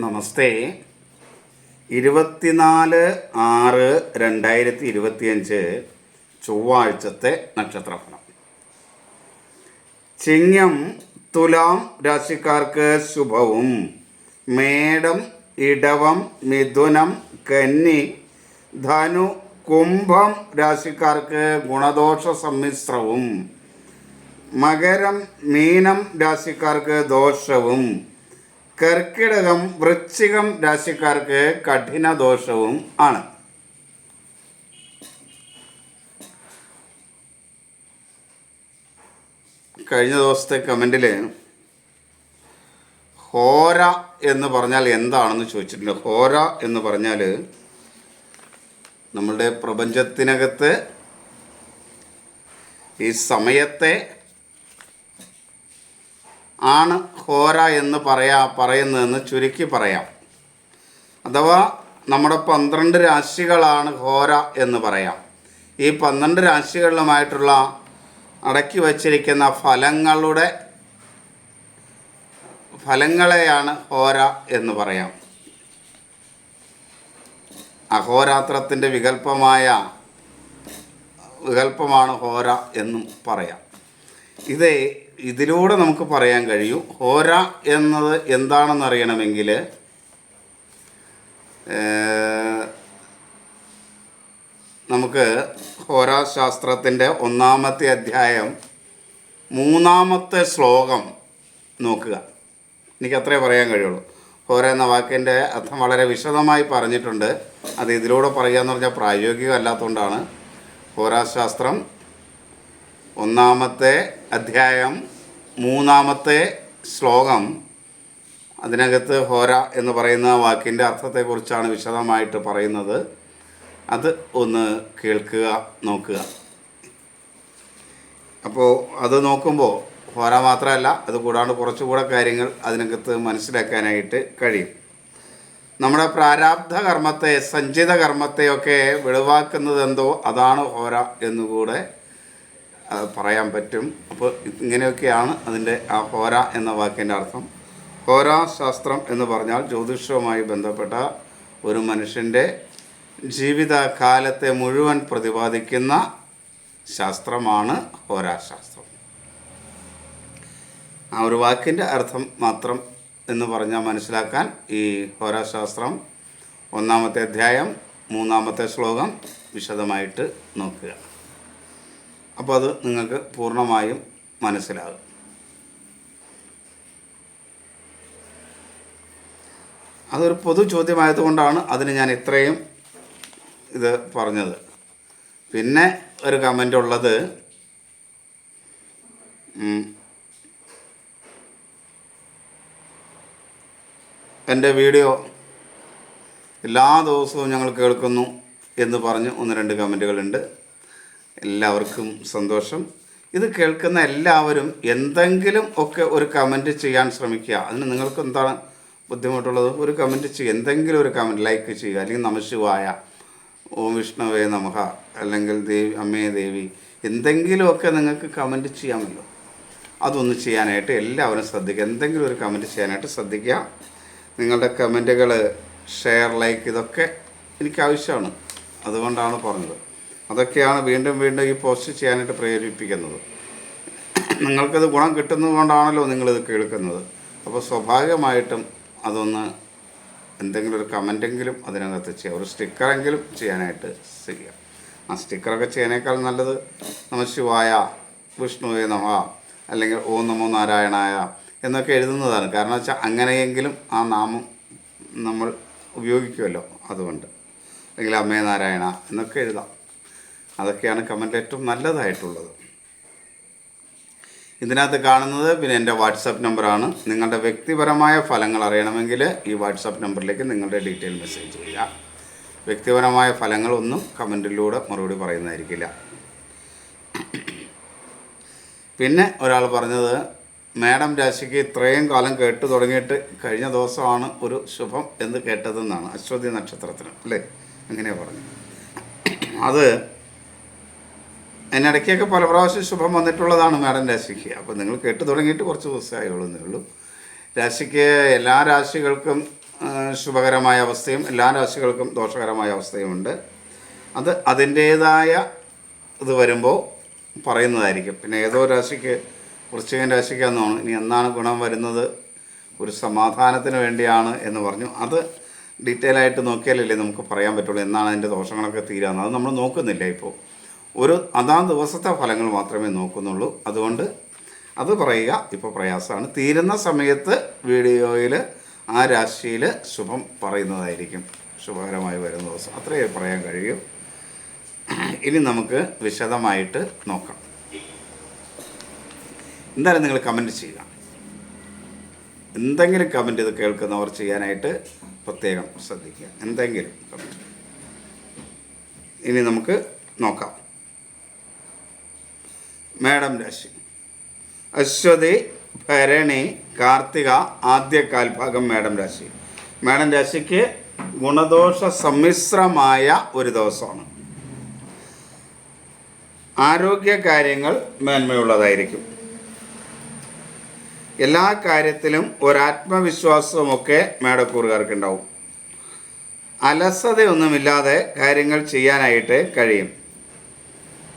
നമസ്തേ. ഇരുപത്തിനാല് ആറ് രണ്ടായിരത്തി ഇരുപത്തിയഞ്ച് ചൊവ്വാഴ്ചത്തെ നക്ഷത്രഫലം. ചിങ്ങം തുലാം രാശിക്കാർക്ക് ശുഭവും. മേടം ഇടവം മിഥുനം കന്നി ധനു കുംഭം രാശിക്കാർക്ക് ഗുണദോഷ സമ്മിശ്രവും. മകരം മീനം രാശിക്കാർക്ക് ദോഷവും. കർക്കിടകം വൃശ്ചികം രാശിക്കാർക്ക് കഠിന ദോഷവും ആണ്. കഴിഞ്ഞ ദിവസത്തെ കമന്റിൽ ഹോര എന്ന് പറഞ്ഞാൽ എന്താണെന്ന് ചോദിച്ചിട്ടുണ്ട്. ഹോര എന്ന് പറഞ്ഞാൽ നമ്മളുടെ പ്രപഞ്ചത്തിനകത്ത് ഈ സമയത്തെ ആണ് ഹോര എന്ന് പറയാ പറയുന്നതെന്ന് ചുരുക്കി പറയാം. അഥവാ നമ്മുടെ പന്ത്രണ്ട് രാശികളാണ് ഹോര എന്ന് പറയാം. ഈ പന്ത്രണ്ട് രാശികളിലുമായിട്ടുള്ള അടക്കി വച്ചിരിക്കുന്ന ഫലങ്ങളുടെ ഫലങ്ങളെയാണ് ഹോര എന്ന് പറയാം. അഹോരാത്രത്തിന്റെ വികല്പമായ വികല്പമാണ് ഹോര എന്നും പറയാം. ഇത് ഇതിലൂടെ നമുക്ക് പറയാൻ കഴിയും. ഹോര എന്നത് എന്താണെന്ന് അറിയണമെങ്കിൽ നമുക്ക് ഹോരാശാസ്ത്രത്തിന്റെ ഒന്നാമത്തെ അധ്യായം മൂന്നാമത്തെ ശ്ലോകം നോക്കുക. എനിക്ക് അത്രേ പറയാൻ കഴിയുള്ളൂ. ഹോര എന്ന വാക്കിന്റെ അർത്ഥം വളരെ വിശദമായി പറഞ്ഞിട്ടുണ്ട്. അത് ഇതിലൂടെ പറയുക എന്ന് പറഞ്ഞാൽ പ്രായോഗികമല്ലാത്തതുകൊണ്ടാണ്. ഹോരാശാസ്ത്രം ഒന്നാമത്തെ അധ്യായം മൂന്നാമത്തെ ശ്ലോകം. അതിനകത്ത് ഹോര എന്ന് പറയുന്ന വാക്കിന്റെ അർത്ഥത്തെക്കുറിച്ചാണ് വിശദമായിട്ട് പറയുന്നത്. അത് ഒന്ന് കേൾക്കുക നോക്കുക. അപ്പോൾ അത് നോക്കുമ്പോൾ ഹോര മാത്രമല്ല അത് കൂടാണ്ട് കുറച്ചുകൂടെ കാര്യങ്ങൾ അതിനകത്ത് മനസ്സിലാക്കാനായിട്ട് കഴിയും. നമ്മുടെ പ്രാരാബ്ധ കർമ്മത്തെ സഞ്ചിത കർമ്മത്തെയൊക്കെ വെളിവാക്കുന്നത് എന്തോ അതാണ് ഹോര എന്നുകൂടെ പറയാൻ പറ്റും. അപ്പോൾ ഇങ്ങനെയൊക്കെയാണ് അതിന്റെ ആ ഹോര എന്ന വാക്കിന്റെ അർത്ഥം. ഹോരാശാസ്ത്രം എന്ന് പറഞ്ഞാൽ ജ്യോതിഷവുമായി ബന്ധപ്പെട്ട ഒരു മനുഷ്യന്റെ ജീവിതകാലത്തെ മുഴുവൻ പ്രതിപാദിക്കുന്ന ശാസ്ത്രമാണ് ഹോരാശാസ്ത്രം ആ ഒരു വാക്കിന്റെ അർത്ഥം മാത്രം എന്ന് പറഞ്ഞാൽ മനസ്സിലാക്കാൻ ഈ ഹോരാശാസ്ത്രം ഒന്നാമത്തെ അധ്യായം മൂന്നാമത്തെ ശ്ലോകം വിശദമായിട്ട് നോക്കുക. അപ്പോൾ അത് നിങ്ങൾക്ക് പൂർണമായും മനസ്സിലാകും. അതൊരു പൊതു ചോദ്യമായതുകൊണ്ടാണ് അതിന് ഞാൻ ഇത്രയും ഇത് പറഞ്ഞത്. പിന്നെ ഒരു കമന്റ് ഉള്ളത് എന്റെ വീഡിയോ എല്ലാ ദിവസവും ഞങ്ങൾ കേൾക്കുന്നു എന്ന് പറഞ്ഞ് ഒന്ന് രണ്ട് കമന്റുകളുണ്ട് എല്ലാവർക്കും സന്തോഷം. ഇത് കേൾക്കുന്ന എല്ലാവരും എന്തെങ്കിലും ഒക്കെ ഒരു കമന്റ് ചെയ്യാൻ ശ്രമിക്കുക. അതിന് നിങ്ങൾക്ക് എന്താണ് ബുദ്ധിമുട്ടുള്ളത്? ഒരു കമന്റ് ചെയ്യുക. എന്തെങ്കിലും ഒരു കമന്റ് ലൈക്ക് ചെയ്യുക. അല്ലെങ്കിൽ നമശിവായ ഓം വിഷ്ണുവേ നമഹ അല്ലെങ്കിൽ ദേവി അമ്മേ ദേവി എന്തെങ്കിലുമൊക്കെ നിങ്ങൾക്ക് കമന്റ് ചെയ്യാമല്ലോ. അതൊന്ന് ചെയ്യാനായിട്ട് എല്ലാവരും ശ്രദ്ധിക്കുക. എന്തെങ്കിലും ഒരു കമന്റ് ചെയ്യാനായിട്ട് ശ്രദ്ധിക്കുക. നിങ്ങളുടെ കമന്റുകൾ ഷെയർ ലൈക്ക് ഇതൊക്കെ എനിക്ക് ആവശ്യമാണ്. അതുകൊണ്ടാണ് പറഞ്ഞത്. അതൊക്കെയാണ് വീണ്ടും വീണ്ടും ഈ പോസ്റ്റ് ചെയ്യാനായിട്ട് പ്രേരിപ്പിക്കുന്നത്. നിങ്ങൾക്കത് ഗുണം കിട്ടുന്നത് കൊണ്ടാണല്ലോ നിങ്ങളിത് കേൾക്കുന്നത്. അപ്പോൾ സ്വാഭാവികമായിട്ടും അതൊന്ന് എന്തെങ്കിലും ഒരു കമന്റെങ്കിലും അതിനകത്ത് ചെയ്യാം. ഒരു സ്റ്റിക്കറെങ്കിലും ചെയ്യാനായിട്ട് ചെയ്യാം. ആ സ്റ്റിക്കറൊക്കെ ചെയ്യാനേക്കാൾ നല്ലത് നമ ശിവായ വിഷ്ണുവേ നമ അല്ലെങ്കിൽ ഓം നമോ നാരായണായ എന്നൊക്കെ എഴുതുന്നതാണ്. കാരണം വെച്ചാൽ അങ്ങനെയെങ്കിലും ആ നാമം നമ്മൾ ഉപയോഗിക്കുമല്ലോ അതുകൊണ്ട്. അല്ലെങ്കിൽ അമ്മേ നാരായണ എന്നൊക്കെ എഴുതാം. അതൊക്കെയാണ് കമന്റ് ഏറ്റവും നല്ലതായിട്ടുള്ളത്. ഇതിനകത്ത് കാണുന്നത് പിന്നെ എന്റെ വാട്സപ്പ് നമ്പറാണ് നിങ്ങളുടെ വ്യക്തിപരമായ ഫലങ്ങൾ അറിയണമെങ്കിൽ ഈ വാട്സപ്പ് നമ്പറിലേക്ക് നിങ്ങളുടെ ഡീറ്റെയിൽ മെസ്സേജ് ചെയ്യുക. വ്യക്തിപരമായ ഫലങ്ങളൊന്നും കമന്റിലൂടെ മറുപടി പറയുന്നതായിരിക്കില്ല. പിന്നെ ഒരാൾ പറഞ്ഞത് മാഡം രാശിക്ക് ഇത്രയും കാലം കേട്ട് തുടങ്ങിയിട്ട് കഴിഞ്ഞ ദിവസമാണ് ഒരു ശുഭം എന്ന് കേട്ടതെന്നാണ്. അശ്വതി നക്ഷത്രത്തിന്. അല്ലേ? അങ്ങനെയാണ് പറഞ്ഞത്. അത് അതിനിടയ്ക്കൊക്കെ പല പ്രാവശ്യം ശുഭം വന്നിട്ടുള്ളതാണ് മാഡം രാശിക്ക്. അപ്പോൾ നിങ്ങൾ കേട്ട് തുടങ്ങിയിട്ട് കുറച്ച് ദിവസമായുള്ളൂ ഉള്ളൂ. രാശിക്ക് എല്ലാ രാശികൾക്കും ശുഭകരമായ അവസ്ഥയും എല്ലാ രാശികൾക്കും ദോഷകരമായ അവസ്ഥയുമുണ്ട് അത് അതിന്റേതായ ഇത് വരുമ്പോൾ പറയുന്നതായിരിക്കും. പിന്നെ ഏതോ രാശിക്ക് വൃശ്ചികൻ രാശിക്കാന്നാണ് ഇനി എന്നാണ് ഗുണം വരുന്നത്? ഒരു സമാധാനത്തിന് വേണ്ടിയാണ് എന്ന് പറഞ്ഞു. അത് ഡീറ്റെയിൽ ആയിട്ട് നോക്കിയാലല്ലേ നമുക്ക് പറയാൻ പറ്റുള്ളൂ എന്നാണ് അതിന്റെ ദോഷങ്ങളൊക്കെ തീരാന്ന്. അത് നമ്മൾ നോക്കുന്നില്ല ഇപ്പോൾ. ഒരു അതാ ദിവസത്തെ ഫലങ്ങൾ മാത്രമേ നോക്കുന്നുള്ളൂ. അതുകൊണ്ട് അത് പറയുക ഇപ്പോൾ പ്രയാസമാണ്. തീരുന്ന സമയത്ത് വീഡിയോയിൽ ആ രാശിയിൽ ശുഭം പറയുന്നതായിരിക്കും. ശുഭകരമായി വരുന്ന ദിവസം. അത്രയേ പറയാൻ കഴിയൂ. ഇനി നമുക്ക് വിശദമായിട്ട് നോക്കാം. എന്തായാലും നിങ്ങൾ കമന്റ് ചെയ്യുക. എന്തെങ്കിലും കമന്റ് ഇത് കേൾക്കുന്നവർ ചെയ്യാനായിട്ട് പ്രത്യേകം ശ്രദ്ധിക്കുക. എന്തെങ്കിലും കമന്റ്. ഇനി നമുക്ക് നോക്കാം. മേഡം രാശി. അശ്വതി ഭരണി കാർത്തിക ആദ്യ കാൽഭാഗം മേടം രാശി. മേടം രാശിക്ക് ഗുണദോഷ സമ്മിശ്രമായ ഒരു ദിവസമാണ്. ആരോഗ്യ കാര്യങ്ങൾ മേന്മയുള്ളതായിരിക്കും. എല്ലാ കാര്യത്തിലും ഒരാത്മവിശ്വാസവുമൊക്കെ മേടക്കൂറുകാർക്ക് ഉണ്ടാവും അലസതയൊന്നുമില്ലാതെ കാര്യങ്ങൾ ചെയ്യാനായിട്ട് കഴിയും.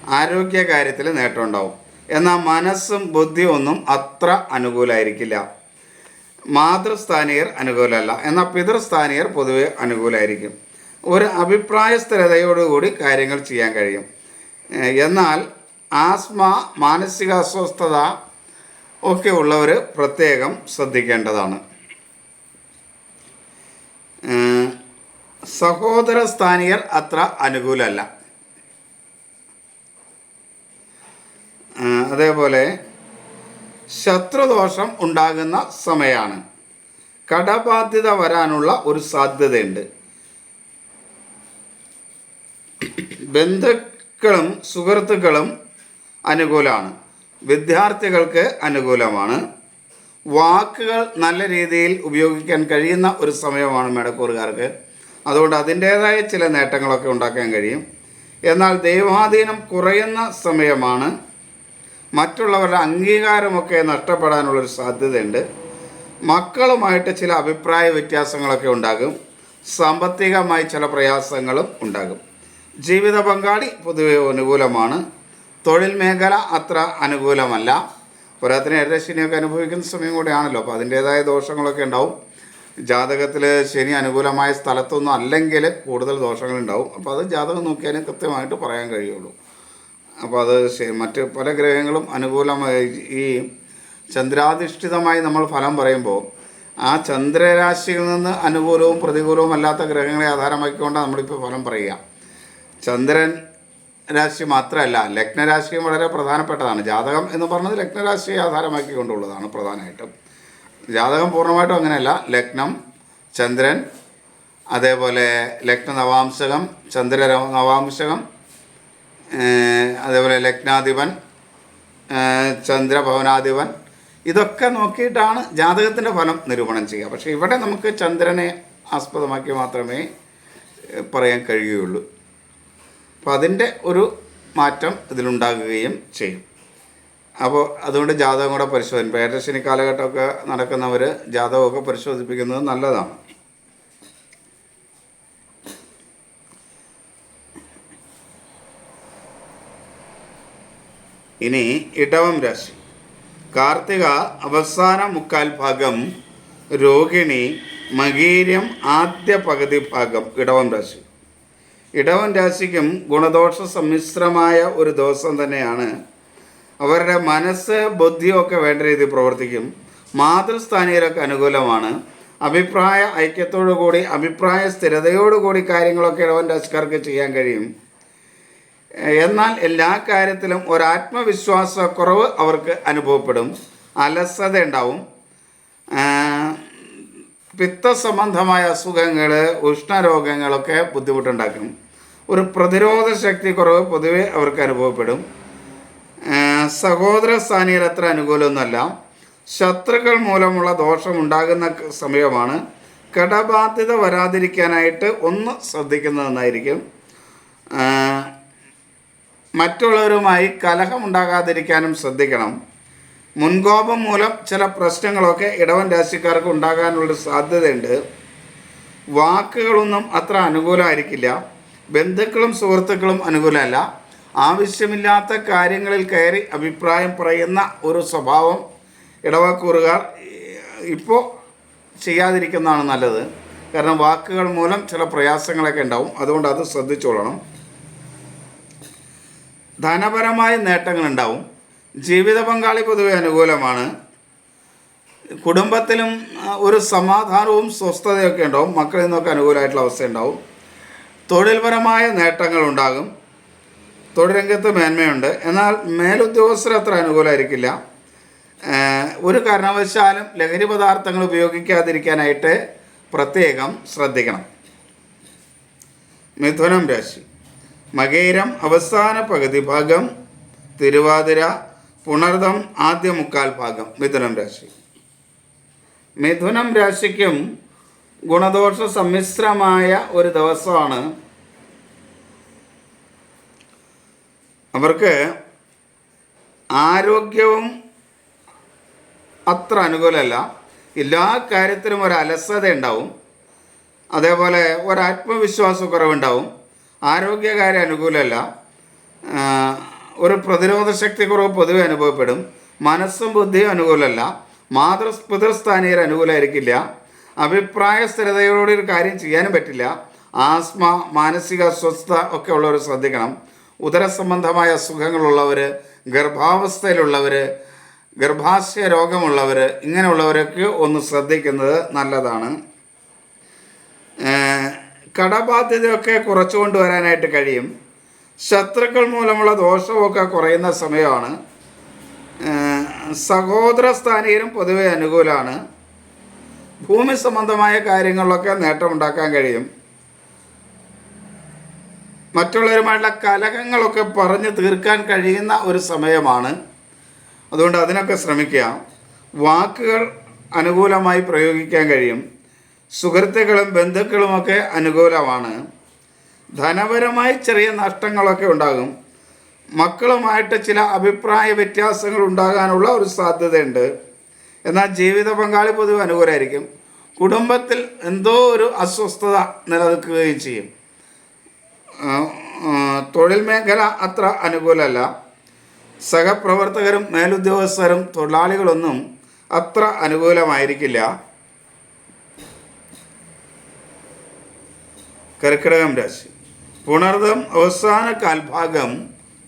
ആരോഗ്യ കാര്യത്തിൽ നേട്ടം ഉണ്ടാവും എന്നാൽ മനസ്സും ബുദ്ധിയും ഒന്നും അത്ര അനുകൂലമായിരിക്കില്ല മാതൃസ്ഥാനീയർ അനുകൂലമല്ല. എന്നാൽ പിതൃസ്ഥാനീയർ പൊതുവെ അനുകൂലമായിരിക്കും ഒരു അഭിപ്രായ സ്ഥിരതയോടുകൂടി കാര്യങ്ങൾ ചെയ്യാൻ കഴിയും. എന്നാൽ ആസ്മ മാനസിക അസ്വസ്ഥത ഒക്കെ ഉള്ളവർ പ്രത്യേകം ശ്രദ്ധിക്കേണ്ടതാണ്. സഹോദര സ്ഥാനീയർ അത്ര അനുകൂലമല്ല. അതേപോലെ ശത്രുദോഷം ഉണ്ടാകുന്ന സമയമാണ് കടബാധ്യത വരാനുള്ള ഒരു സാധ്യതയുണ്ട്. ബന്ധുക്കളും സുഹൃത്തുക്കളും അനുകൂലമാണ്. വിദ്യാർത്ഥികൾക്ക് അനുകൂലമാണ്. വാക്കുകൾ നല്ല രീതിയിൽ ഉപയോഗിക്കാൻ കഴിയുന്ന ഒരു സമയമാണ് മേടക്കൂറുകാർക്ക് അതുകൊണ്ട് അതിന്റേതായ ചില നേട്ടങ്ങളൊക്കെ ഉണ്ടാക്കാൻ കഴിയും. എന്നാൽ ദൈവാധീനം കുറയുന്ന സമയമാണ് മറ്റുള്ളവരുടെ അംഗീകാരമൊക്കെ നഷ്ടപ്പെടാനുള്ളൊരു സാധ്യതയുണ്ട്. മക്കളുമായിട്ട് ചില അഭിപ്രായ വ്യത്യാസങ്ങളൊക്കെ ഉണ്ടാകും. സാമ്പത്തികമായി ചില പ്രയാസങ്ങളും ഉണ്ടാകും. ജീവിത പങ്കാളി പൊതുവെ അനുകൂലമാണ്. തൊഴിൽ മേഖല അത്ര അനുകൂലമല്ല. പോരാത്തിന് ഏഴരശനിയൊക്കെ അനുഭവിക്കുന്ന സമയം കൂടെയാണല്ലോ. അപ്പോൾ അതിന്റേതായ ദോഷങ്ങളൊക്കെ ഉണ്ടാവും. ജാതകത്തിൽ ശനി അനുകൂലമായ സ്ഥലത്തൊന്നും അല്ലെങ്കിൽ കൂടുതൽ ദോഷങ്ങളുണ്ടാവും. അപ്പോൾ അത് ജാതകം നോക്കിയാലും കൃത്യമായിട്ട് പറയാൻ കഴിയുള്ളൂ. അപ്പോൾ അത് മറ്റ് പല ഗ്രഹങ്ങളും അനുകൂലമായി ഈ ചന്ദ്രാധിഷ്ഠിതമായി നമ്മൾ ഫലം പറയുമ്പോൾ ആ ചന്ദ്രരാശിയിൽ നിന്ന് അനുകൂലവും പ്രതികൂലവും അല്ലാത്ത ഗ്രഹങ്ങളെ ആധാരമാക്കിക്കൊണ്ടാണ് നമ്മളിപ്പോൾ ഫലം പറയുക. ചന്ദ്രൻ രാശി മാത്രമല്ല ലഗ്നരാശിയും വളരെ പ്രധാനപ്പെട്ടതാണ്. ജാതകം എന്ന് പറഞ്ഞത് ലഗ്നരാശിയെ ആധാരമാക്കിക്കൊണ്ടുള്ളതാണ് പ്രധാനമായിട്ടും. ജാതകം പൂർണമായിട്ടും അങ്ങനെയല്ല. ലഗ്നം ചന്ദ്രൻ അതേപോലെ ലഗ്ന നവാംശകം ചന്ദ്ര നവാംശകം അതേപോലെ ലഗ്നാധിപൻ ചന്ദ്രഭവനാധിപൻ ഇതൊക്കെ നോക്കിയിട്ടാണ് ജാതകത്തിന്റെ ഫലം നിരൂപണം ചെയ്യുക. പക്ഷേ ഇവിടെ നമുക്ക് ചന്ദ്രനെ ആസ്പദമാക്കി മാത്രമേ പറയാൻ കഴിയുകയുള്ളൂ. അപ്പോൾ അതിന്റെ ഒരു മാറ്റം ഇതിലുണ്ടാകുകയും ചെയ്യും. അപ്പോൾ അതുകൊണ്ട് ജാതകം കൂടെ പരിശോധന പേരശനി കാലഘട്ടമൊക്കെ നടക്കുന്നവർ ജാതകമൊക്കെ പരിശോധിപ്പിക്കുന്നത് നല്ലതാണ്. ഇനി ഇടവം രാശി. കാർത്തിക അവസാന മുക്കാൽ ഭാഗം രോഹിണി മകീര്യം ആദ്യ പകുതി ഭാഗം ഇടവം രാശി. ഇടവൻ രാശിക്കും ഗുണദോഷ സമ്മിശ്രമായ ഒരു ദിവസം തന്നെയാണ്. അവരുടെ മനസ്സ് ബുദ്ധിയൊക്കെ വേണ്ട രീതിയിൽ പ്രവർത്തിക്കും. മാതൃസ്ഥാനീയരൊക്കെ അനുകൂലമാണ്. അഭിപ്രായ ഐക്യത്തോടു കൂടി അഭിപ്രായ സ്ഥിരതയോടുകൂടി കാര്യങ്ങളൊക്കെ ഇടവൻ രാശിക്കാർക്ക് ചെയ്യാൻ കഴിയും. എന്നാൽ എല്ലാ കാര്യത്തിലും ഒരാത്മവിശ്വാസക്കുറവ് അവർക്ക് അനുഭവപ്പെടും. അലസത ഉണ്ടാവും പിത്ത പിത്തസംബന്ധമായ അസുഖങ്ങൾ ഉഷ്ണരോഗങ്ങളൊക്കെ ബുദ്ധിമുട്ടുണ്ടാക്കും. ഒരു പ്രതിരോധ ശക്തി കുറവ് പൊതുവെ അവർക്ക് അനുഭവപ്പെടും. സഹോദര സ്ഥാനീയർ അത്ര അനുകൂലമൊന്നുമല്ല. ശത്രുക്കൾ മൂലമുള്ള ദോഷം ഉണ്ടാകുന്ന സമയമാണ്. കടബാധ്യത വരാതിരിക്കാനായിട്ട് ഒന്ന് ശ്രദ്ധിക്കുന്നത് നന്നായിരിക്കും. ആ, മറ്റുള്ളവരുമായി കലഹമുണ്ടാകാതിരിക്കാനും ശ്രദ്ധിക്കണം. മുൻകോപം മൂലം ചില പ്രശ്നങ്ങളൊക്കെ ഇടവൻ രാശിക്കാർക്ക് ഉണ്ടാകാനുള്ള സാധ്യതയുണ്ട്. വാക്കുകളൊന്നും അത്ര അനുകൂലമായിരിക്കില്ല. ബന്ധുക്കളും സുഹൃത്തുക്കളും അനുകൂലമല്ല. ആവശ്യമില്ലാത്ത കാര്യങ്ങളിൽ കയറി അഭിപ്രായം പറയുന്ന ഒരു സ്വഭാവം ഇടവക്കൂറുകാർ ഇപ്പോൾ ചെയ്യാതിരിക്കുന്നതാണ് നല്ലത്. കാരണം വാക്കുകൾ മൂലം ചില പ്രയാസങ്ങളൊക്കെ ഉണ്ടാവും. അതുകൊണ്ട് അത് ശ്രദ്ധിച്ചോളണം. ധനപരമായ നേട്ടങ്ങളുണ്ടാവും. ജീവിത പങ്കാളി പൊതുവെ അനുകൂലമാണ്. കുടുംബത്തിലും ഒരു സമാധാനവും സ്വസ്ഥതയൊക്കെ ഉണ്ടാവും. മക്കളിൽ നിന്നൊക്കെ അനുകൂലമായിട്ടുള്ള അവസ്ഥ ഉണ്ടാവും തൊഴിൽപരമായ നേട്ടങ്ങളുണ്ടാകും. തൊഴിലരംഗത്ത് മേന്മയുണ്ട്. എന്നാൽ മേലുദ്യോഗസ്ഥർ അത്ര അനുകൂലമായിരിക്കില്ല. ഒരു കാരണവശാലും ലഹരി പദാർത്ഥങ്ങൾ ഉപയോഗിക്കാതിരിക്കാനായിട്ട് പ്രത്യേകം ശ്രദ്ധിക്കണം. മിഥുനം രാശി. മകേരം അവസാന പകുതി ഭാഗം തിരുവാതിര പുണർദം ആദ്യ മുക്കാൽ ഭാഗം മിഥുനം രാശി. മിഥുനം രാശിക്കും ഗുണദോഷ സമ്മിശ്രമായ ഒരു ദിവസമാണ്. അവർക്ക് ആരോഗ്യവും അത്ര അനുകൂലമല്ല. എല്ലാ കാര്യത്തിലും ഒരു അലസത ഉണ്ടാവും അതേപോലെ ഒരു ആത്മവിശ്വാസക്കുറവുണ്ടാവും. ആരോഗ്യകാര്യം അനുകൂലമല്ല. ഒരു പ്രതിരോധ ശക്തി കുറവ് പൊതുവെ അനുഭവപ്പെടും. മനസ്സും ബുദ്ധിയും അനുകൂലമല്ല. മാതൃ പിതൃസ്ഥാനീയർ അനുകൂലമായിരിക്കില്ല. അഭിപ്രായ സ്ഥിരതയോടെ ഒരു കാര്യം ചെയ്യാനും പറ്റില്ല. ആസ്മ മാനസിക അസ്വസ്ഥത ഒക്കെ ഉള്ളവർ ശ്രദ്ധിക്കണം. ഉദര സംബന്ധമായ അസുഖങ്ങളുള്ളവർ ഗർഭാവസ്ഥയിലുള്ളവർ ഗർഭാശയ രോഗമുള്ളവർ ഇങ്ങനെയുള്ളവരൊക്കെ ഒന്ന് ശ്രദ്ധിക്കുന്നത് നല്ലതാണ്. കടബാധ്യതയൊക്കെ കുറച്ചു കൊണ്ടുവരാനായിട്ട് കഴിയും. ശത്രുക്കൾ മൂലമുള്ള ദോഷമൊക്കെ കുറയുന്ന സമയമാണ്. സഹോദര സ്ഥാനീയരും പൊതുവെ അനുകൂലമാണ് ഭൂമി സംബന്ധമായ കാര്യങ്ങളിലൊക്കെ നേട്ടമുണ്ടാക്കാൻ കഴിയും. മറ്റുള്ളവരുമായിട്ടുള്ള കലഹങ്ങളൊക്കെ പറഞ്ഞു തീർക്കാൻ കഴിയുന്ന ഒരു സമയമാണ്. അതുകൊണ്ട് അതിനൊക്കെ ശ്രമിക്കുക വാക്കുകൾ അനുകൂലമായി പ്രയോഗിക്കാൻ കഴിയും. സുഹൃത്തുക്കളും ബന്ധുക്കളുമൊക്കെ അനുകൂലമാണ്. ധനപരമായി ചെറിയ നഷ്ടങ്ങളൊക്കെ ഉണ്ടാകും. മക്കളുമായിട്ട് ചില അഭിപ്രായ വ്യത്യാസങ്ങൾ ഉണ്ടാകാനുള്ള ഒരു സാധ്യതയുണ്ട്. എന്നാൽ ജീവിത പങ്കാളി പൊതുവെ അനുകൂലമായിരിക്കും. കുടുംബത്തിൽ എന്തോ ഒരു അസ്വസ്ഥത നിലനിൽക്കുകയും ചെയ്യും. തൊഴിൽ മേഖല അത്ര അനുകൂലമല്ല. സഹപ്രവർത്തകരും മേലുദ്യോഗസ്ഥരും തൊഴിലാളികളൊന്നും അത്ര അനുകൂലമായിരിക്കില്ല. കർക്കിടകം രാശി. പുണർദം അവസാന കാൽഭാഗം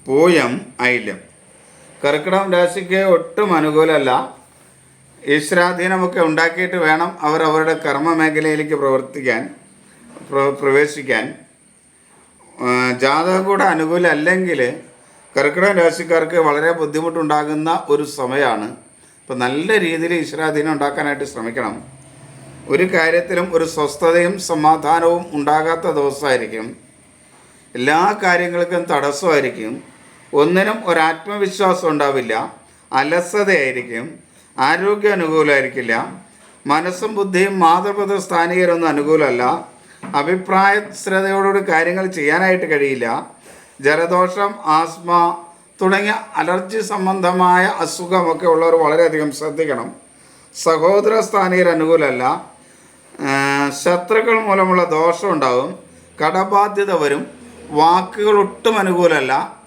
പൂയം ഐലം കർക്കിടകം രാശിക്ക് ഒട്ടും അനുകൂലമല്ല. ഈശ്വരാധീനമൊക്കെ ഉണ്ടാക്കിയിട്ട് വേണം അവർ അവരുടെ കർമ്മ മേഖലയിലേക്ക് പ്രവർത്തിക്കാൻ പ്രവേശിക്കാൻ. ജാതകം കൂടെ അനുകൂലമല്ലെങ്കിൽ കർക്കിടകം രാശിക്കാർക്ക് വളരെ ബുദ്ധിമുട്ടുണ്ടാകുന്ന ഒരു സമയമാണ്. അപ്പോൾ നല്ല രീതിയിൽ ഈശ്വരാധീനം ഉണ്ടാക്കാനായിട്ട് ശ്രമിക്കണം. ഒരു കാര്യത്തിലും ഒരു സ്വസ്ഥതയും സമാധാനവും ഉണ്ടാകാത്ത ദിവസമായിരിക്കും. എല്ലാ കാര്യങ്ങൾക്കും തടസ്സമായിരിക്കും. ഒന്നിനും ഒരാത്മവിശ്വാസം ഉണ്ടാവില്ല. അലസതയായിരിക്കും. ആരോഗ്യം അനുകൂലമായിരിക്കില്ല. മനസ്സും ബുദ്ധിയും മാതൃപദ സ്ഥാനീയരൊന്നും അനുകൂലമല്ല. അഭിപ്രായ സ്ഥിരതയോടുകൂടി കാര്യങ്ങൾ ചെയ്യാനായിട്ട് കഴിയില്ല. ജലദോഷം ആസ്മ തുടങ്ങിയ അലർജി സംബന്ധമായ അസുഖമൊക്കെ ഉള്ളവർ വളരെയധികം ശ്രദ്ധിക്കണം. സഹോദര സ്ഥാനീയർ അനുകൂലമല്ല. ശത്രുക്കൾ മൂലമുള്ള ദോഷം ഉണ്ടാകും കടബാധ്യത വരും. വാക്കുകൾ ഒട്ടും അനുകൂലമല്ല.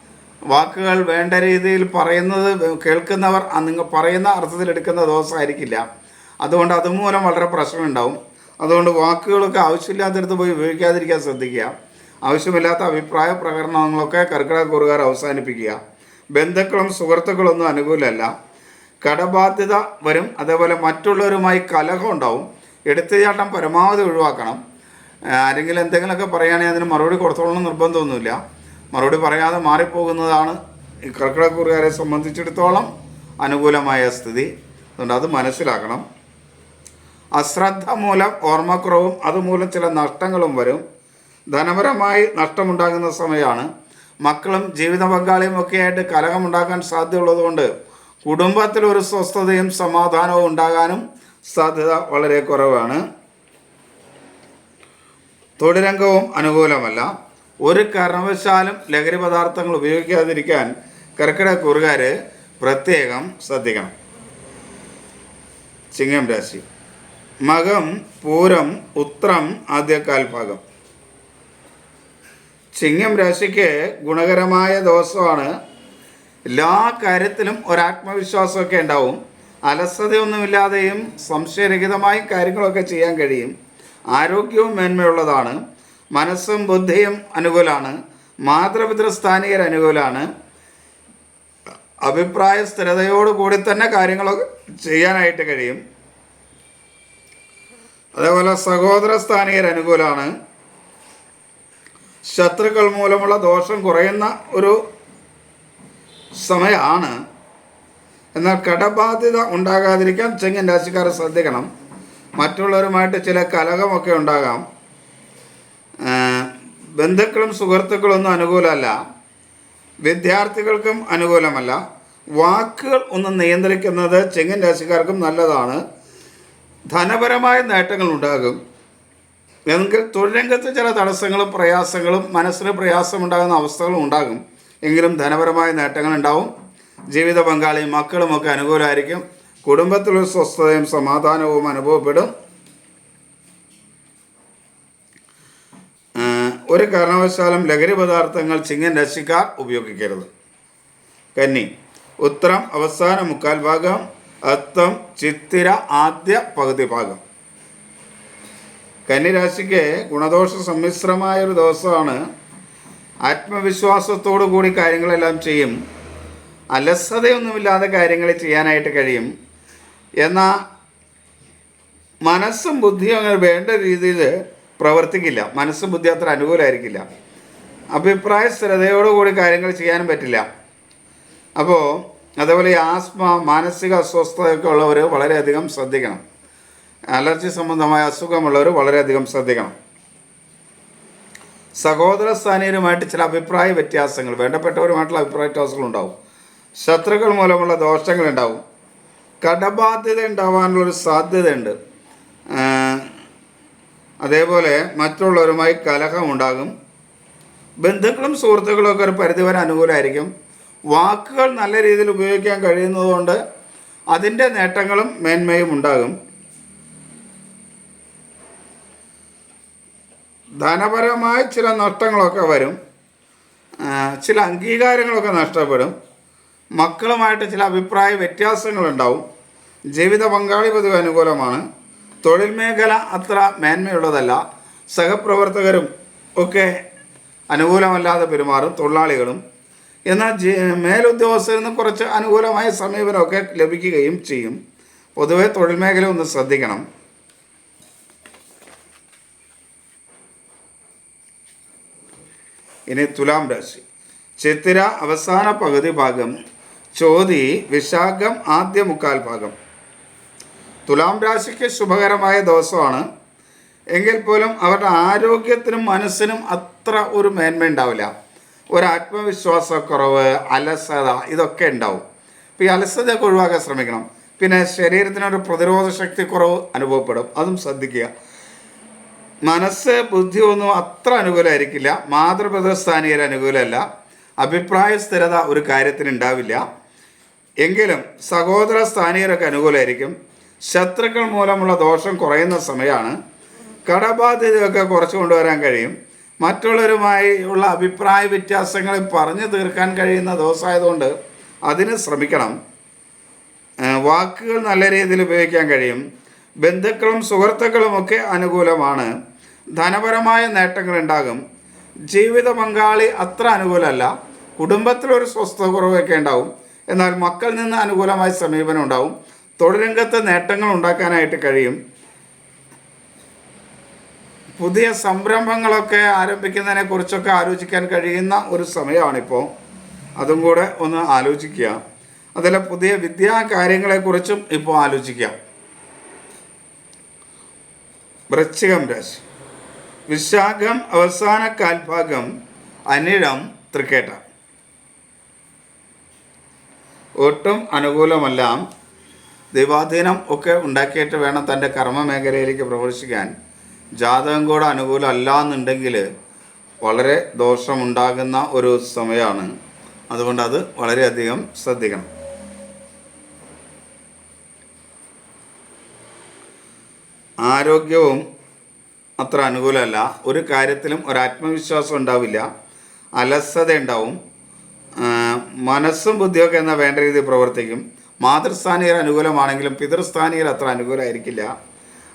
വാക്കുകൾ വേണ്ട രീതിയിൽ പറയുന്നത് കേൾക്കുന്നവർ നിങ്ങൾ പറയുന്ന അർത്ഥത്തിൽ എടുക്കുന്ന ദോഷമായിരിക്കില്ല. അതുകൊണ്ട് അതുമൂലം വളരെ പ്രശ്നമുണ്ടാവും. അതുകൊണ്ട് വാക്കുകളൊക്കെ ആവശ്യമില്ലാത്തടത്ത് പോയി ഉപയോഗിക്കാതിരിക്കാൻ ശ്രദ്ധിക്കുക. ആവശ്യമില്ലാത്ത അഭിപ്രായ പ്രകടനങ്ങളൊക്കെ കർക്കിടക കുറുകാർ അവസാനിപ്പിക്കുക. ബന്ധുക്കളും സുഹൃത്തുക്കളൊന്നും അനുകൂലമല്ല. കടബാധ്യത വരും. അതേപോലെ മറ്റുള്ളവരുമായി കലഹം ഉണ്ടാവും. എടുത്തുചാട്ടം പരമാവധി ഒഴിവാക്കണം. ആരെങ്കിലും എന്തെങ്കിലുമൊക്കെ പറയുകയാണെങ്കിൽ അതിന് മറുപടി കൊടുത്തോളണം നിർബന്ധമൊന്നുമില്ല. മറുപടി പറയാതെ മാറിപ്പോകുന്നതാണ് ഈ കർക്കിടക്കുറുകാരെ സംബന്ധിച്ചിടത്തോളം അനുകൂലമായ സ്ഥിതി. അതുകൊണ്ട് അത് മനസ്സിലാക്കണം. അശ്രദ്ധ മൂലം ഓർമ്മക്കുറവും അതുമൂലം ചില നഷ്ടങ്ങളും വരും. ധനപരമായി നഷ്ടമുണ്ടാകുന്ന സമയമാണ്. മക്കളും ജീവിത പങ്കാളിയും ഒക്കെ ആയിട്ട് കലഹമുണ്ടാക്കാൻ സാധ്യതയുള്ളതുകൊണ്ട് കുടുംബത്തിൽ ഒരു സ്വസ്ഥതയും സമാധാനവും ഉണ്ടാകാനും സാധ്യത വളരെ കുറവാണ്. തൊഴിലംഗവും അനുകൂലമല്ല. ഒരു കാരണവശാലും ലഹരി പദാർത്ഥങ്ങൾ ഉപയോഗിക്കാതിരിക്കാൻ കർക്കിടക കൂറുകാർ പ്രത്യേകം ശ്രദ്ധിക്കണം. ചിങ്ങം രാശി. മകം പൂരം ഉത്രം ആദ്യകാൽ ഭാഗം ചിങ്ങം രാശിക്ക് ഗുണകരമായ ദിവസമാണ്. എല്ലാ കാര്യത്തിലും ഒരാത്മവിശ്വാസമൊക്കെ ഉണ്ടാവും. അലസതയൊന്നുമില്ലാതെയും സംശയരഹിതമായും കാര്യങ്ങളൊക്കെ ചെയ്യാൻ കഴിയും. ആരോഗ്യവും മേന്മയുള്ളതാണ്. മനസ്സും ബുദ്ധിയും അനുകൂലമാണ് മാതൃപിതൃ സ്ഥാനികർ അനുകൂലമാണ് അഭിപ്രായ സ്ഥിരതയോടുകൂടി തന്നെ കാര്യങ്ങളൊക്കെ ചെയ്യാനായിട്ട് കഴിയും. അതേപോലെ സഹോദര സ്ഥാനീയർ അനുകൂലമാണ് ശത്രുക്കൾ മൂലമുള്ള ദോഷം കുറയുന്ന ഒരു സമയമാണ് എന്നാൽ കടബാധ്യത ഉണ്ടാകാതിരിക്കാൻ ചെങ്ങൻ രാശിക്കാർ ശ്രദ്ധിക്കണം. മറ്റുള്ളവരുമായിട്ട് ചില കലഹമൊക്കെ ഉണ്ടാകാം. ബന്ധുക്കളും സുഹൃത്തുക്കളും ഒന്നും അനുകൂലമല്ല. വിദ്യാർത്ഥികൾക്കും അനുകൂലമല്ല. വാക്കുകൾ ഒന്ന് നിയന്ത്രിക്കുന്നത് ചെങ്ങൻ രാശിക്കാർക്കും നല്ലതാണ്. ധനപരമായ നേട്ടങ്ങൾ ഉണ്ടാകും. എങ്കിൽ തൊഴിലംഗത്ത് ചില തടസ്സങ്ങളും പ്രയാസങ്ങളും മനസ്സിന് പ്രയാസമുണ്ടാകുന്ന അവസ്ഥകളും ഉണ്ടാകും. എങ്കിലും ധനപരമായ നേട്ടങ്ങൾ ഉണ്ടാവും. ജീവിത പങ്കാളിയും മക്കളുമൊക്കെ അനുകൂലമായിരിക്കും. കുടുംബത്തിലൊരു സ്വസ്ഥതയും സമാധാനവും അനുഭവപ്പെടും. ഒരു കാരണവശാലും ലഹരി പദാർത്ഥങ്ങൾ ചിങ്ങൻ രക്ഷിക്കാർ ഉപയോഗിക്കരുത്. കന്നി ഉത്തരം അവസാന മുക്കാൽ ഭാഗം അത്തം ചിത്തിര ആദ്യ പകുതി ഭാഗം. കന്നി കന്നിരാശിക്ക് ഗുണദോഷ സമ്മിശ്രമായ ഒരു ദിവസമാണ്. ആത്മവിശ്വാസത്തോടു കൂടി കാര്യങ്ങളെല്ലാം ചെയ്യും. അലസതയൊന്നുമില്ലാതെ കാര്യങ്ങൾ ചെയ്യാനായിട്ട് കഴിയും. എന്നാൽ മനസ്സും ബുദ്ധിയും അങ്ങനെ വേണ്ട രീതിയിൽ പ്രവർത്തിക്കില്ല. മനസ്സും ബുദ്ധി അത്ര അനുകൂലമായിരിക്കില്ല അഭിപ്രായ സ്ഥിരതയോടുകൂടി കാര്യങ്ങൾ ചെയ്യാനും പറ്റില്ല. അപ്പോൾ അതേപോലെ ആസ്മ മാനസിക അസ്വസ്ഥതയൊക്കെ ഉള്ളവർ വളരെയധികം ശ്രദ്ധിക്കണം. അലർജി സംബന്ധമായ അസുഖമുള്ളവർ വളരെയധികം ശ്രദ്ധിക്കണം. സഹോദര സ്ഥാനീയരുമായിട്ട് ചില അഭിപ്രായ വ്യത്യാസങ്ങൾ വേണ്ടപ്പെട്ടവരുമായിട്ടുള്ള അഭിപ്രായ വ്യത്യാസങ്ങൾ ഉണ്ടാവും ശത്രുക്കൾ മൂലമുള്ള ദോഷങ്ങൾ ഉണ്ടാവും കടബാധ്യത ഉണ്ടാവാനുള്ളൊരു സാധ്യതയുണ്ട്. അതേപോലെ മറ്റുള്ളവരുമായി കലഹം ഉണ്ടാകും. ബന്ധുക്കളും സുഹൃത്തുക്കളും ഒക്കെ ഒരു പരിധിവരെ അനുകൂലമായിരിക്കും വാക്കുകൾ നല്ല രീതിയിൽ ഉപയോഗിക്കാൻ കഴിയുന്നതുകൊണ്ട് അതിന്റെ നേട്ടങ്ങളും മേന്മയും ഉണ്ടാകും. ധനപരമായ ചില നഷ്ടങ്ങളൊക്കെ വരും. ചില അംഗീകാരങ്ങളൊക്കെ നഷ്ടപ്പെടും. മക്കളുമായിട്ട് ചില അഭിപ്രായ വ്യത്യാസങ്ങളുണ്ടാവും. ജീവിത പങ്കാളി പതിവ് അനുകൂലമാണ്. തൊഴിൽ മേഖല അത്ര മേന്മയുള്ളതല്ല. സഹപ്രവർത്തകരും ഒക്കെ അനുകൂലമല്ലാതെ പെരുമാറും തൊഴിലാളികളും. എന്നാൽ മേലുദ്യോഗസ്ഥരിൽ നിന്ന് കുറച്ച് അനുകൂലമായ സമീപനമൊക്കെ ലഭിക്കുകയും ചെയ്യും. പൊതുവെ തൊഴിൽ മേഖല ഒന്ന് ശ്രദ്ധിക്കണം. ഇനി തുലാം രാശി. ചിത്തിര അവസാന പകുതി ഭാഗം. ചോതി വിശാഖം ആദ്യ മുക്കാൽ ഭാഗം. തുലാം രാശിക്ക് ശുഭകരമായ ദിവസമാണ്. എങ്കിൽ പോലും അവരുടെ ആരോഗ്യത്തിനും മനസ്സിനും അത്ര ഒരു മേന്മ ഉണ്ടാവില്ല. ഒരു ആത്മവിശ്വാസക്കുറവ് അലസത ഇതൊക്കെ ഉണ്ടാവും. അപ്പോൾ ഈ അലസതയൊക്കെ ഒഴിവാക്കാൻ ശ്രമിക്കണം. പിന്നെ ശരീരത്തിനൊരു പ്രതിരോധ ശക്തി കുറവ് അനുഭവപ്പെടും. അതും ശ്രദ്ധിക്കുക. മനസ്സ് ബുദ്ധി ഒന്നും അത്ര അനുകൂലമായിരിക്കില്ല. മാതൃപിതൃസ്ഥാനീയർ അനുകൂലമല്ല. അഭിപ്രായ സ്ഥിരത ഒരു കാര്യത്തിന് ഉണ്ടാവില്ല. എങ്കിലും സഹോദര സ്ഥാനീയരൊക്കെ അനുകൂലമായിരിക്കും. ശത്രുക്കൾ മൂലമുള്ള ദോഷം കുറയുന്ന സമയമാണ് കടബാധ്യതയൊക്കെ കുറച്ച് കൊണ്ടുവരാൻ കഴിയും. മറ്റുള്ളവരുമായി ഉള്ള അഭിപ്രായ വ്യത്യാസങ്ങൾ പറഞ്ഞു തീർക്കാൻ കഴിയുന്ന ദിവസമായതുകൊണ്ട് അതിന് ശ്രമിക്കണം. വാക്കുകൾ നല്ല രീതിയിൽ ഉപയോഗിക്കാൻ കഴിയും. ബന്ധുക്കളും സുഹൃത്തുക്കളുമൊക്കെ അനുകൂലമാണ്. ധനപരമായ നേട്ടങ്ങൾ ഉണ്ടാകും. ജീവിത പങ്കാളി അത്ര അനുകൂലമല്ല. കുടുംബത്തിലൊരു സ്വസ്ഥ കുറവൊക്കെ ഉണ്ടാവും. എന്നാൽ മക്കളിൽ നിന്ന് അനുകൂലമായ സമീപനം ഉണ്ടാവും. തൊഴിലംഗത്ത് നേട്ടങ്ങൾ ഉണ്ടാക്കാനായിട്ട് കഴിയും. പുതിയ സംരംഭങ്ങളൊക്കെ ആരംഭിക്കുന്നതിനെ കുറിച്ചൊക്കെ ആലോചിക്കാൻ കഴിയുന്ന ഒരു സമയമാണിപ്പോൾ അതും കൂടെ ഒന്ന് ആലോചിക്കുക. അതല്ല പുതിയ വിദ്യാ കാര്യങ്ങളെക്കുറിച്ചും ഇപ്പോൾ ആലോചിക്കാം വൃശ്ചികം രാശി. വിശാഖം അവസാന കാൽഭാഗം അനിഴം തൃക്കേട്ട. ഒട്ടും അനുകൂലമല്ല. ദൈവാധീനം ഒക്കെ ഉണ്ടാക്കിയിട്ട് വേണം തന്റെ കർമ്മ മേഖലയിലേക്ക് പ്രവേശിക്കാൻ. ജാതകം കൂടെ അനുകൂലമല്ല എന്നുണ്ടെങ്കിൽ വളരെ ദോഷമുണ്ടാകുന്ന ഒരു സമയമാണ്. അതുകൊണ്ട് അത് വളരെയധികം ശ്രദ്ധിക്കണം. ആരോഗ്യവും അത്ര അനുകൂലമല്ല. ഒരു കാര്യത്തിലും ഒരു ആത്മവിശ്വാസം ഉണ്ടാവില്ല. അലസത ഉണ്ടാവും മനസ്സും ബുദ്ധിയൊക്കെ എന്നാൽ വേണ്ട രീതിയിൽ പ്രവർത്തിക്കും. മാതൃസ്ഥാനീയർ അനുകൂലമാണെങ്കിലും പിതൃസ്ഥാനീയർ അത്ര അനുകൂലമായിരിക്കില്ല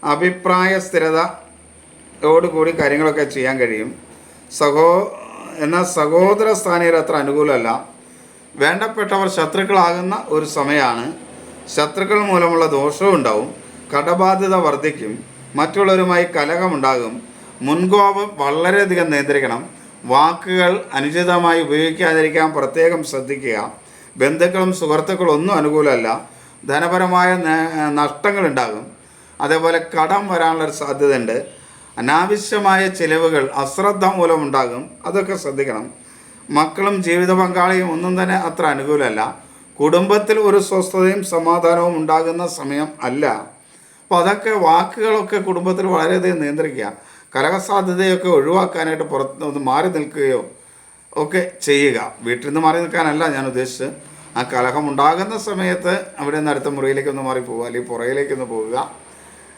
അഭിപ്രായ സ്ഥിരതയോടുകൂടി കാര്യങ്ങളൊക്കെ ചെയ്യാൻ കഴിയും. സഹോ എന്നാൽ സഹോദര സ്ഥാനീയർ അത്ര അനുകൂലമല്ല. വേണ്ടപ്പെട്ടവർ ശത്രുക്കളാകുന്ന ഒരു സമയമാണ് ശത്രുക്കൾ മൂലമുള്ള ദോഷവും ഉണ്ടാവും. കടബാധ്യത വർദ്ധിക്കും. മറ്റുള്ളവരുമായി കലഹമുണ്ടാകും. മുൻകോപം വളരെയധികം നിയന്ത്രിക്കണം. വാക്കുകൾ അനുചിതമായി ഉപയോഗിക്കാതിരിക്കാൻ പ്രത്യേകം ശ്രദ്ധിക്കുക. ബന്ധുക്കളും സുഹൃത്തുക്കളും ഒന്നും അനുകൂലമല്ല. ധനപരമായ നഷ്ടങ്ങൾ ഉണ്ടാകും. അതേപോലെ കടം വരാനുള്ളൊരു സാധ്യതയുണ്ട്. അനാവശ്യമായ ചിലവുകൾ അശ്രദ്ധ മൂലമുണ്ടാകും അതൊക്കെ ശ്രദ്ധിക്കണം. മക്കളും ജീവിത പങ്കാളിയും ഒന്നും തന്നെ അത്ര അനുകൂലമല്ല. കുടുംബത്തിൽ ഒരു സ്വസ്ഥതയും സമാധാനവും ഉണ്ടാകുന്ന സമയം അല്ല. അപ്പോൾ അതൊക്കെ വാക്കുകളൊക്കെ കുടുംബത്തിൽ വളരെയധികം നിയന്ത്രിക്കുക. കലഹസാധ്യതയൊക്കെ ഒഴിവാക്കാനായിട്ട് പുറത്ത് ഒന്ന് മാറി നിൽക്കുകയോ ഒക്കെ ചെയ്യുക. വീട്ടിൽ നിന്ന് മാറി നിൽക്കാനല്ല ഞാൻ ഉദ്ദേശിച്ചത്. ആ കലഹം ഉണ്ടാകുന്ന സമയത്ത് അവിടെ നിന്ന് അടുത്ത മുറിയിലേക്കൊന്ന് മാറി പോവുക അല്ലെങ്കിൽ പുറകിലേക്കൊന്ന് പോവുക.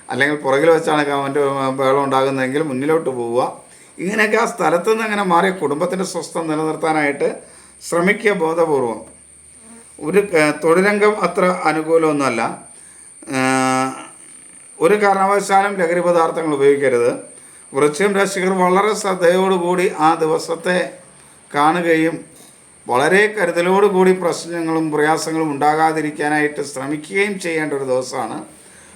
അല്ലെങ്കിൽ പുറകിൽ വെച്ചാണ് അവന്റെ ബഹളം ഉണ്ടാകുന്നതെങ്കിൽ മുന്നിലോട്ട് പോവുക. ഇങ്ങനെയൊക്കെ ആ സ്ഥലത്ത് നിന്ന് അങ്ങനെ മാറി കുടുംബത്തിന്റെ സ്വസ്ഥം നിലനിർത്താനായിട്ട് ശ്രമിക്കുക ബോധപൂർവം. ഒരു തൊഴിലംഗം അത്ര അനുകൂലമൊന്നുമല്ല. ഒരു കാരണവശാലും ലഹരി പദാർത്ഥങ്ങൾ ഉപയോഗിക്കരുത്. വൃശ്ചികം രാശികർ വളരെ ശ്രദ്ധയോടുകൂടി ആ ദിവസത്തെ കാണുകയും വളരെ കരുതലോടുകൂടി പ്രശ്നങ്ങളും പ്രയാസങ്ങളും ഉണ്ടാകാതിരിക്കാനായിട്ട് ശ്രമിക്കുകയും ചെയ്യേണ്ട ഒരു ദിവസമാണ്.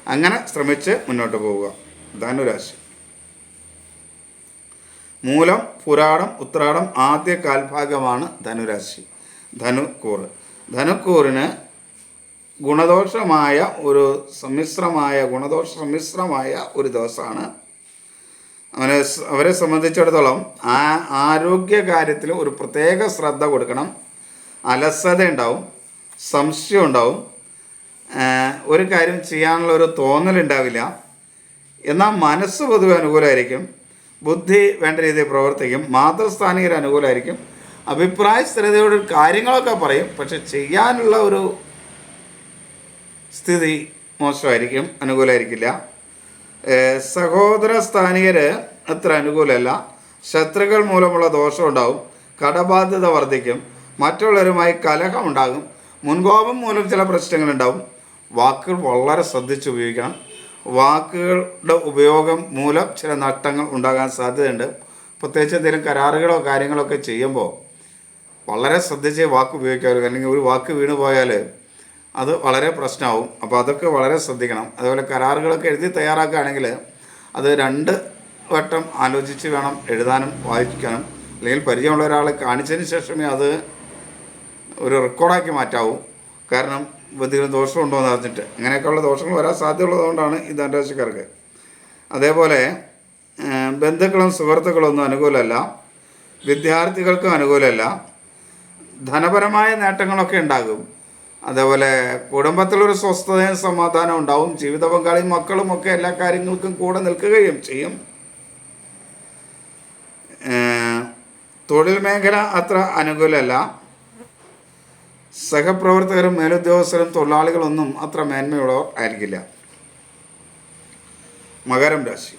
അങ്ങനെ ശ്രമിച്ച് മുന്നോട്ട് പോവുക. ധനുരാശി. മൂലം പുരാടം ഉത്രാടം ആദ്യ കാൽഭാഗമാണ് ധനുരാശി. ധനുക്കൂറ്. ധനുക്കൂറിന് ഗുണദോഷമായ ഒരു സമ്മിശ്രമായ ഗുണദോഷ സമ്മിശ്രമായ ഒരു ദിവസമാണ് അവനെ അവരെ സംബന്ധിച്ചിടത്തോളം ആ ആരോഗ്യ കാര്യത്തിൽ ഒരു പ്രത്യേക ശ്രദ്ധ കൊടുക്കണം. അലസത ഉണ്ടാവും. സംശയം ഉണ്ടാവും. ഒരു കാര്യം ചെയ്യാനുള്ള ഒരു തോന്നലുണ്ടാവില്ല എന്നാൽ മനസ്സ് പൊതുവെ അനുകൂലമായിരിക്കും. ബുദ്ധി വേണ്ട രീതിയിൽ പ്രവർത്തിക്കും. മാതൃസ്ഥാനികർ അനുകൂലമായിരിക്കും. അഭിപ്രായ സ്ഥിരതയോട് കാര്യങ്ങളൊക്കെ പറയും. പക്ഷെ ചെയ്യാനുള്ള ഒരു സ്ഥിതി മോശമായിരിക്കും. അനുകൂലമായിരിക്കില്ല. സഹോദര സ്ഥാനികര് അത്ര അനുകൂലമല്ല ശത്രുക്കൾ മൂലമുള്ള ദോഷം ഉണ്ടാവും. കടബാധ്യത വർദ്ധിക്കും. മറ്റുള്ളവരുമായി കലഹം ഉണ്ടാകും. മുൻകോപം മൂലം ചില പ്രശ്നങ്ങളുണ്ടാവും വാക്കുകൾ വളരെ ശ്രദ്ധിച്ച് ഉപയോഗിക്കണം. വാക്കുകളുടെ ഉപയോഗം മൂലം ചില നഷ്ടങ്ങൾ ഉണ്ടാകാൻ സാധ്യതയുണ്ട്. പ്രത്യേകിച്ച് എന്തെങ്കിലും കരാറുകളോ കാര്യങ്ങളോ ഒക്കെ ചെയ്യുമ്പോൾ വളരെ ശ്രദ്ധിച്ച് വാക്ക് ഉപയോഗിക്കാറുണ്ട്. അല്ലെങ്കിൽ ഒരു വാക്ക് വീണ് പോയാൽ അത് വളരെ പ്രശ്നമാവും. അപ്പോൾ അതൊക്കെ വളരെ ശ്രദ്ധിക്കണം. അതുപോലെ കരാറുകളൊക്കെ എഴുതി തയ്യാറാക്കുകയാണെങ്കിൽ അത് രണ്ട് വട്ടം ആലോചിച്ച് വേണം എഴുതാനും വായിക്കാനും. അല്ലെങ്കിൽ പരിചയമുള്ള ഒരാളെ കാണിച്ചതിന് ശേഷമേ അത് ഒരു റെക്കോർഡാക്കി മാറ്റാവൂ. കാരണം എന്തെങ്കിലും ദോഷമുണ്ടോ എന്ന് അറിഞ്ഞിട്ട്. അങ്ങനെയൊക്കെയുള്ള ദോഷങ്ങൾ വരാൻ സാധ്യതയുള്ളതുകൊണ്ടാണ് ഈ ധനരാശിക്കാർക്ക്. അതേപോലെ ബന്ധുക്കളും സുഹൃത്തുക്കളും ഒന്നും അനുകൂലമല്ല. വിദ്യാർത്ഥികൾക്കും അനുകൂലമല്ല. ധനപരമായ നേട്ടങ്ങളൊക്കെ ഉണ്ടാകും. അതേപോലെ കുടുംബത്തിലൊരു സ്വസ്ഥതയും സമാധാനം ഉണ്ടാവും. ജീവിത പങ്കാളിയും മക്കളും ഒക്കെ എല്ലാ കാര്യങ്ങൾക്കും കൂടെ നിൽക്കുകയും ചെയ്യും. തൊഴിൽ മേഖല അത്ര അനുകൂലമല്ല. സഹപ്രവർത്തകരും മേലുദ്യോഗസ്ഥരും തൊഴിലാളികളൊന്നും അത്ര മേന്മയുള്ളവർ ആയിരിക്കില്ല. മകരം രാശി.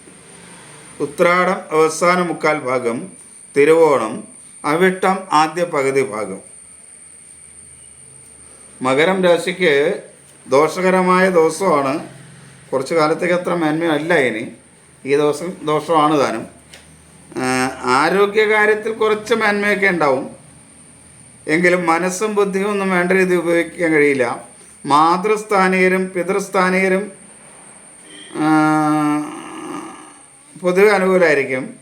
ഉത്രാടം അവസാന മുക്കാൽ ഭാഗം തിരുവോണം അവിട്ടം ആദ്യ പകുതി ഭാഗം. മകരം രാശിക്ക് ദോഷകരമായ ദിവസമാണ്. കുറച്ച് കാലത്തേക്ക് അത്ര മേന്മയല്ല ഇനി. ഈ ദിവസം ദോഷമാണ് താനും. ആരോഗ്യകാര്യത്തിൽ കുറച്ച് മേന്മയൊക്കെ ഉണ്ടാവും. എങ്കിലും മനസ്സും ബുദ്ധിയും ഒന്നും വേണ്ട രീതി ഉപയോഗിക്കാൻ കഴിയില്ല. മാതൃസ്ഥാനീയരും പിതൃസ്ഥാനീയരും പൊതുവെ അനുകൂലമായിരിക്കും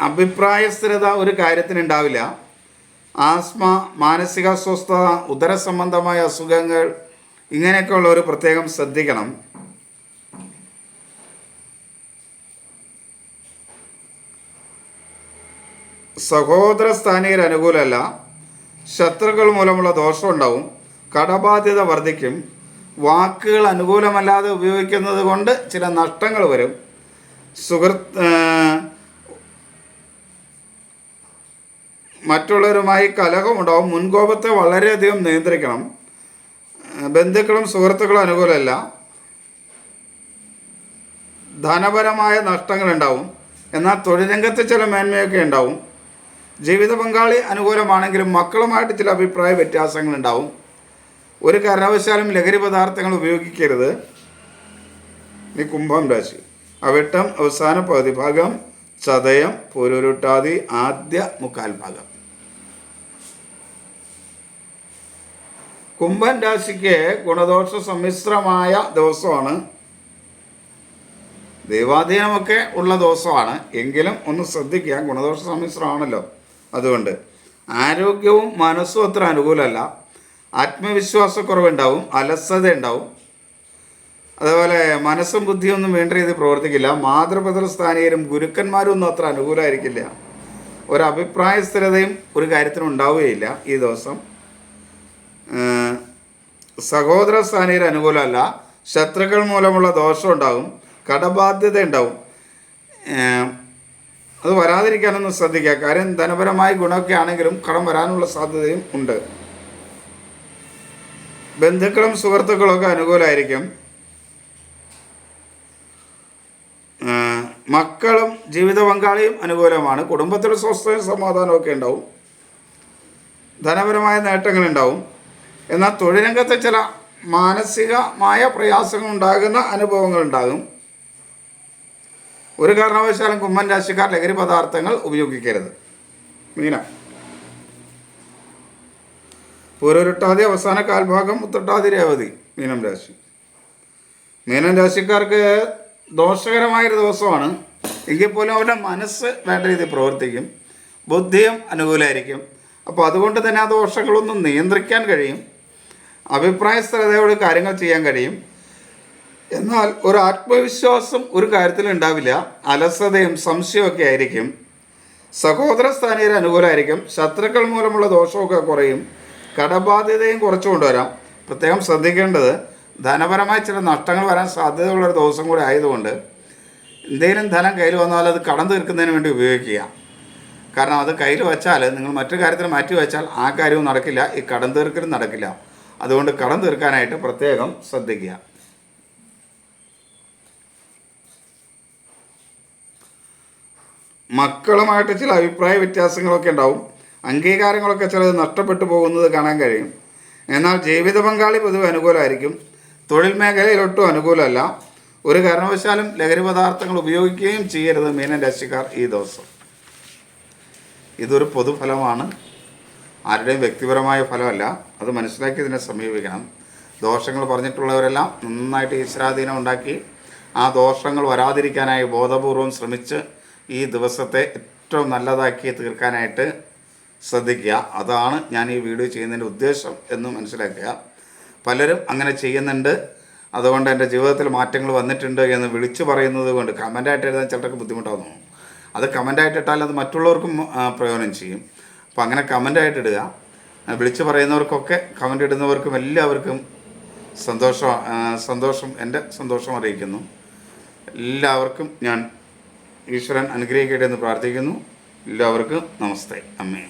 അഭിപ്രായ സ്ഥിരത ഒരു കാര്യത്തിന് ഉണ്ടാവില്ല ആസ്മ മാനസിക അസ്വസ്ഥത ഉദര സംബന്ധമായ അസുഖങ്ങൾ ഇങ്ങനെയൊക്കെയുള്ള ഒരു പ്രത്യേകം ശ്രദ്ധിക്കണം. സഹോദര സ്ഥാനീയർ അനുകൂലമല്ല. ശത്രുക്കൾ മൂലമുള്ള ദോഷം ഉണ്ടാവും. കടബാധ്യത വർദ്ധിക്കും. വാക്കുകൾ അനുകൂലമല്ലാതെ ഉപയോഗിക്കുന്നത് കൊണ്ട് ചില നഷ്ടങ്ങൾ വരും. സുഹൃത്ത് മറ്റുള്ളവരുമായി കലഹമുണ്ടാവും. മുൻകോപത്തെ വളരെയധികം നിയന്ത്രിക്കണം. ബന്ധുക്കളും സുഹൃത്തുക്കളും അനുകൂലമല്ല. ധനപരമായ നഷ്ടങ്ങൾ ഉണ്ടാവും എന്നാൽ തൊഴിലരംഗത്ത് ചില മേന്മയൊക്കെ ഉണ്ടാവും. ജീവിത പങ്കാളി അനുകൂലമാണെങ്കിലും മക്കളുമായിട്ട് ചില അഭിപ്രായ വ്യത്യാസങ്ങളുണ്ടാവും. ഒരു കാരണവശാലും ലഹരി പദാർത്ഥങ്ങൾ ഉപയോഗിക്കരുത്. ഈ കുംഭം രാശി. അവിട്ടം അവസാന പകുതി ഭാഗം ചതയം പൊരുരുട്ടാതി ആദ്യ മുക്കാൽ ഭാഗം. കുംഭൻ രാശിക്ക് ഗുണദോഷ സമ്മിശ്രമായ ദിവസമാണ്. ദൈവാധീനമൊക്കെ ഉള്ള ദിവസമാണ്. എങ്കിലും ഒന്ന് ശ്രദ്ധിക്കുക ഗുണദോഷ സമ്മിശ്രമാണല്ലോ അതുകൊണ്ട്. ആരോഗ്യവും മനസ്സും അത്ര അനുകൂലമല്ല. ആത്മവിശ്വാസക്കുറവുണ്ടാവും അലസത ഉണ്ടാവും അതുപോലെ മനസ്സും ബുദ്ധിയൊന്നും വേണ്ട രീതിയിൽ പ്രവർത്തിക്കില്ല. മാതൃപിതൃ സ്ഥാനീയരും ഗുരുക്കന്മാരും ഒന്നും അത്ര അനുകൂലമായിരിക്കില്ല. ഒരു അഭിപ്രായ സ്ഥിരതയും ഒരു കാര്യത്തിനും ഉണ്ടാവുകയില്ല ഈ ദിവസം. സഹോദര സ്ഥാനീയർ അനുകൂലമല്ല. ശത്രുക്കൾ മൂലമുള്ള ദോഷം ഉണ്ടാകും. കടബാധ്യത ഉണ്ടാവും അത് വരാതിരിക്കാനൊന്നും ശ്രദ്ധിക്കുക. കാര്യം ധനപരമായ ഗുണമൊക്കെ ആണെങ്കിലും കടം വരാനുള്ള സാധ്യതയും ഉണ്ട്. ബന്ധുക്കളും സുഹൃത്തുക്കളും ഒക്കെ അനുകൂലമായിരിക്കും. മക്കളും ജീവിത പങ്കാളിയും അനുകൂലമാണ്. കുടുംബത്തിൽ സ്വസ്ഥയും സമാധാനമൊക്കെ ഉണ്ടാവും. ധനപരമായ നേട്ടങ്ങളുണ്ടാവും എന്നാൽ തൊഴിൽ ചില മാനസികമായ പ്രയാസങ്ങൾ ഉണ്ടാകുന്ന അനുഭവങ്ങൾ ഉണ്ടാകും ഒരു കാരണവശാലും കുമ്മൻ രാശിക്കാർ ലഹരി പദാർത്ഥങ്ങൾ ഉപയോഗിക്കരുത്. മീന. പൂരൊരുട്ടാതി അവസാന കാൽഭാഗം ഉത്തട്ടാതി രേവതി മീനം രാശി. മീനം രാശിക്കാർക്ക് ദോഷകരമായൊരു ദിവസമാണ്. എങ്കിൽ പോലും അവരുടെ മനസ്സ് വേണ്ട രീതിയിൽ പ്രവർത്തിക്കും. ബുദ്ധിയും അനുകൂലമായിരിക്കും അപ്പോൾ അതുകൊണ്ട് തന്നെ ആ ദോഷങ്ങളൊന്നും നിയന്ത്രിക്കാൻ കഴിയും. അഭിപ്രായ സ്ഥിരതയോട് കാര്യങ്ങൾ ചെയ്യാൻ കഴിയും. എന്നാൽ ഒരു ആത്മവിശ്വാസം ഒരു കാര്യത്തിൽ ഉണ്ടാവില്ല. അലസതയും സംശയമൊക്കെ ആയിരിക്കും. സഹോദര സ്ഥാനീയർ അനുകൂലമായിരിക്കും. ശത്രുക്കൾ മൂലമുള്ള ദോഷമൊക്കെ കുറയും. കടബാധ്യതയും കുറച്ചു കൊണ്ടുവരാം. പ്രത്യേകം ശ്രദ്ധിക്കേണ്ടത് ധനപരമായ ചില നഷ്ടങ്ങൾ വരാൻ സാധ്യതയുള്ളൊരു ദിവസം കൂടി ആയതുകൊണ്ട് എന്തെങ്കിലും ധനം കയ്യിൽ വന്നാൽ അത് കടം തീർക്കുന്നതിന് വേണ്ടി ഉപയോഗിക്കുക. കാരണം അത് കയ്യിൽ വച്ചാൽ നിങ്ങൾ മറ്റു കാര്യത്തിന് മാറ്റി വെച്ചാൽ ആ കാര്യവും നടക്കില്ല. ഈ കടം തീർക്കലും നടക്കില്ല. അതുകൊണ്ട് കടം തീർക്കാനായിട്ട് പ്രത്യേകം ശ്രദ്ധിക്കുക. മക്കളുമായിട്ട് ചില അഭിപ്രായ വ്യത്യാസങ്ങളൊക്കെ ഉണ്ടാവും. അംഗീകാരങ്ങളൊക്കെ ചിലത് നഷ്ടപ്പെട്ടു പോകുന്നത് കാണാൻ കഴിയും. എന്നാൽ ജീവിത പങ്കാളി പൊതുവെ അനുകൂലമായിരിക്കും. തൊഴിൽ മേഖലയിൽ ഒട്ടും അനുകൂലമല്ല. ഒരു കാരണവശാലും ലഹരി പദാർത്ഥങ്ങൾ ഉപയോഗിക്കുകയും ചെയ്യരുത് മീനൻ രാശിക്കാർ ഈ ദിവസം. ഇതൊരു പൊതുഫലമാണ്. ആരുടെയും വ്യക്തിപരമായ ഫലമല്ല. അത് മനസ്സിലാക്കി ഇതിനെ സമീപിക്കണം. ദോഷങ്ങൾ പറഞ്ഞിട്ടുള്ളവരെല്ലാം നന്നായിട്ട് ഈശ്വരാധീനം ഉണ്ടാക്കി ആ ദോഷങ്ങൾ വരാതിരിക്കാനായി ബോധപൂർവം ശ്രമിച്ച് ഈ ദിവസത്തെ ഏറ്റവും നല്ലതാക്കി തീർക്കാനായിട്ട് ശ്രദ്ധിക്കുക. അതാണ് ഞാൻ ഈ വീഡിയോ ചെയ്യുന്നതിന്റെ ഉദ്ദേശം എന്ന് മനസ്സിലാക്കുക. പലരും അങ്ങനെ ചെയ്യുന്നുണ്ട്. അതുകൊണ്ട് എന്റെ ജീവിതത്തിൽ മാറ്റങ്ങൾ വന്നിട്ടുണ്ട് എന്ന് വിളിച്ചു പറയുന്നത് കൊണ്ട് കമന്റായിട്ട് എഴുതാൻ ചിലർക്ക് ബുദ്ധിമുട്ടാകുന്നു അത് കമന്റായിട്ട് ഇട്ടാൽ അത് മറ്റുള്ളവർക്കും പ്രയോജനം ചെയ്യും. അപ്പോൾ അങ്ങനെ കമന്റായിട്ട് ഇടുക. വിളിച്ചു പറയുന്നവർക്കൊക്കെ കമന്റ് ഇടുന്നവർക്കും എല്ലാവർക്കും സന്തോഷം സന്തോഷം എന്റെ സന്തോഷം അറിയിക്കുന്നു. എല്ലാവർക്കും ഞാൻ ഈശ്വരൻ അനുഗ്രഹിക്കട്ടെ എന്ന് പ്രാർത്ഥിക്കുന്നു. എല്ലാവർക്കും നമസ്തേ. അമ്മേ.